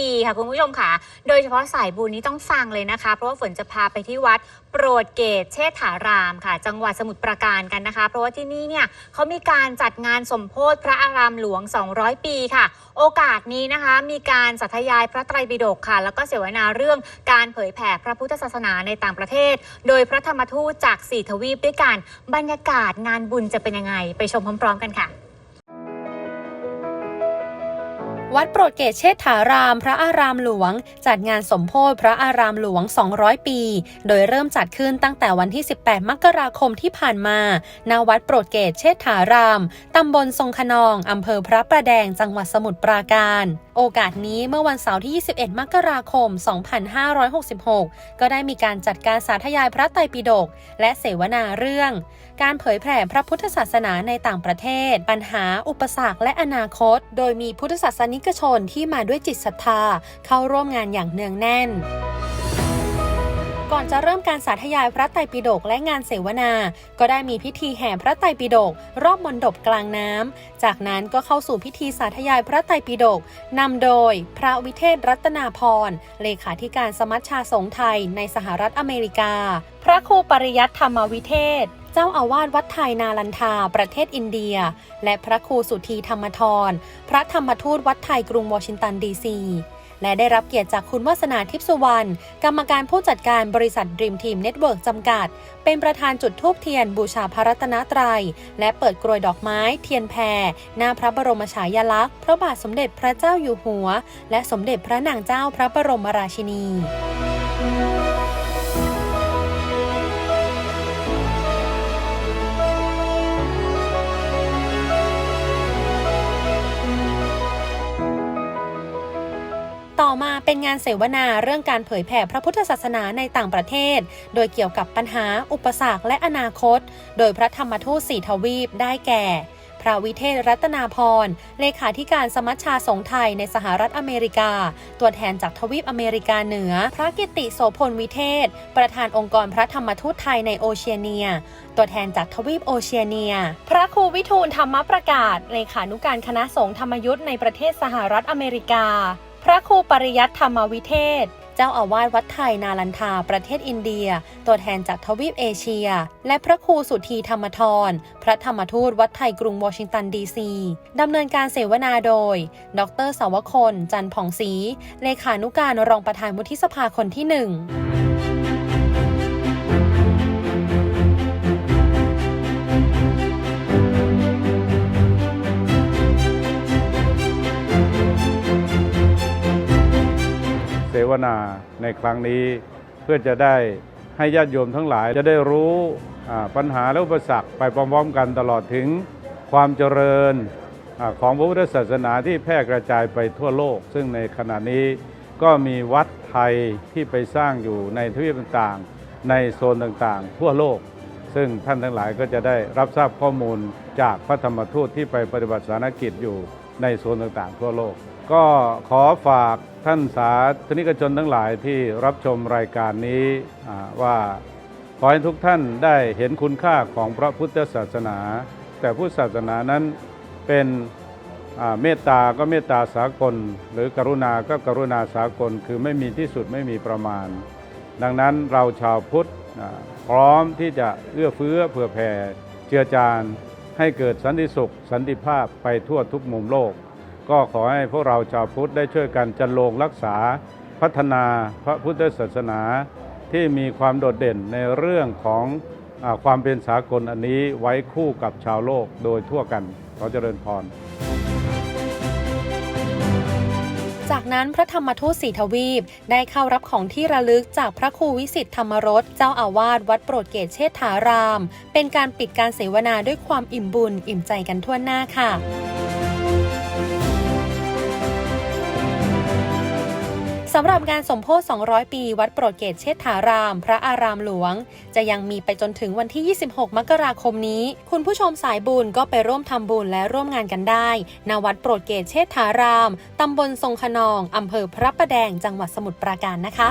ดีค่ะคุณผู้ชมค่ะ โดยเฉพาะสายบุญนี้ต้องฟังเลยนะคะ เพราะว่าฝนจะพาไปที่วัดโปรดเกตเชษฐารามค่ะ จังหวัดสมุทรปราการกันนะคะ เพราะว่าที่นี่เนี่ยเขามีการจัดงานสมโพธิพระอารามหลวง 200 ปีค่ะ โอกาสนี้นะคะ มีการสัทยายพระไตรปิฎกค่ะ แล้วก็เสวนาเรื่องการเผยแผ่พระพุทธศาสนาในต่างประเทศ โดยพระธรรมทูตจากสี่ทวีปด้วยกันบรรยากาศงานบุญจะเป็นยังไง ไปชมพร้อมๆกันค่ะ วัดโปรดเกตเชษฐาราม พระอารามหลวง จัดงานสมโพธิพระอารามหลวง 200 ปี โดยเริ่มจัดขึ้นตั้งแต่วันที่ 18 มกราคมที่ผ่านมาณวัดโปรดเกตเชษฐาราม ตำบลทรงขนอง อำเภอพระประแดง จังหวัดสมุทรปราการ โอกาสนี้เมื่อวันเสาร์ที่ 21 มกราคม 2566 ก็ได้มีการจัดการสาธยายพระไตรปิฎกและเสวนาเรื่อง การเผยแผ่พระพุทธศาสนาในต่างประเทศ ปัญหา อุปสรรคและอนาคต โดยมีพุทธศาสนิกชนที่มาด้วยจิตศรัทธาเข้าร่วมงานอย่างเนืองแน่น ก่อนจะเริ่มการสาธยายพระไตรปิฎกและงานเสวนา ก็ได้มีพิธีแห่พระไตรปิฎกรอบมณฑปกลางน้ำจากนั้นก็เข้าสู่พิธีสาธยายพระไตรปิฎกนำโดย พระวิเทศรัตนาพรเลขาธิการสมัชชาสงฆ์ไทยในสหรัฐอเมริกา พระครูปริยัติธรรมวิเทศ จ้าอาวาสวัดไทยนาลันทา ประเทศอินเดีย และพระครูสุธีธรรมทร พระธรรมทูตวัดไทยกรุงวอชิงตันดีซีและได้รับเกียรติจากคุณวาสนาทิพสุวรรณ กรรมการผู้จัดการบริษัท Dream Team Network จำกัด เป็นประธานจุดทูบเทียนบูชาพระรัตนตรัย และเปิดกรวยดอกไม้ เทียนแพรหน้าพระบรมฉายาลักษณ์ พระบาทสมเด็จพระเจ้าอยู่หัว และสมเด็จพระนางเจ้าพระบรมราชินี ต่อมาเป็นงานเสวนาเรื่องการเผยแผ่พระพุทธศาสนาในต่างประเทศ โดยเกี่ยวกับปัญหา อุปสรรคและอนาคต โดยพระธรรมทูตสี่ทวีปได้แก่ พระวิเทศรัตนาพร เลขาธิการสมัชชาสงฆ์ไทยในสหรัฐอเมริกา ตัวแทนจากทวีปอเมริกาเหนือ พระกิติโสพลวิเทศ ประธานองค์กรพระธรรมทูตไทยในโอเชียเนียตัวแทนจากทวีปโอเชียเนีย พระครูวิทูลธรรมประกาศ เลขานุการคณะสงฆ์ธรรมยุทธ์ในประเทศสหรัฐอเมริกา พระครูปริยัติธรรมวิเทศ เจ้าอาวาสวัดไทยนาลันทาประเทศอินเดีย ตัวแทนจากทวีปเอเชีย และพระครูสุธีธรรมทร พระธรรมทูตวัดไทยกรุงวอชิงตันดีซีดำเนินการเสวนาโดย ดรสาวคน จันผ่องศรีเลขานุการรองประธานวุฒิสภาคนที่หนึ่ง วนาในครั้งนี้ เพื่อจะได้ให้ญาติโยมทั้งหลายจะได้รู้ปัญหาและอุปสรรคไปพร้อมๆกันตลอดถึงความเจริญอของพระพุทธศาสนาที่แพร่กระจายไปทั่วโลก ซึ่งในขณะนี้ก็มีวัดไทยที่ไปสร้างอยู่ในทวีปต่างๆ ในโซนต่างๆ ทั่วโลก ซึ่งท่านทั้งหลายก็จะได้รับทราบข้อมูลจากพระธรรมทูตที่ไปปฏิบัติสารกิจอยู่ในโซนต่างๆ ทั่วโลก ก็ขอฝาก ท่านสาธนิกชนทั้งหลายที่รับชมรายการนี้ว่าขอให้ทุกท่านได้เห็นคุณค่าของพระพุทธศาสนา แต่พุทธศาสนานั้นเป็นเมตตาก็เมตตาสากล หรือกรุณาก็กรุณาสากล คือไม่มีที่สุดไม่มีประมาณ ดังนั้นเราชาวพุทธพร้อมที่จะเอื้อเฟื้อเผื่อแผ่เจือจานให้เกิดสันติสุข สันติภาพไปทั่วทุกมุมโลก ก็ขอให้พวกเราชาวพุทธได้ช่วยกันจันโลงรักษาพัฒนาพระพุทธศาสนาที่มีความโดดเด่นในเรื่องของอความเป็นสากลอันนี้ไว้คู่กับชาวโลกโดยทั่วกัน ขอเจริญพร จากนั้นพระธรรมทูตสีทวีปได้เข้ารับของที่ระลึกจากพระครูวิสิตธรรมรสเจ้าอาวาสวัดโปรดเกตเชษฐาราม เป็นการปิดการเสวนาด้วยความอิ่มบุญอิ่มใจกันทั่วหน้าค่ะำหรับงานสมโพธิ 200 ปี วัดโปรดเกตเชษฐาราม พระอารามหลวง จะยังมีไปจนถึงวันที่ 26 มกราคมนี้ คุณผู้ชมสายบุญก็ไปร่วมทำบุญและร่วมงานกันได้ณวัดโปรดเกตเชษฐาราม ตำบลทรงขนอง อำเภอพระประแดง จังหวัดสมุทรปราการนะคะ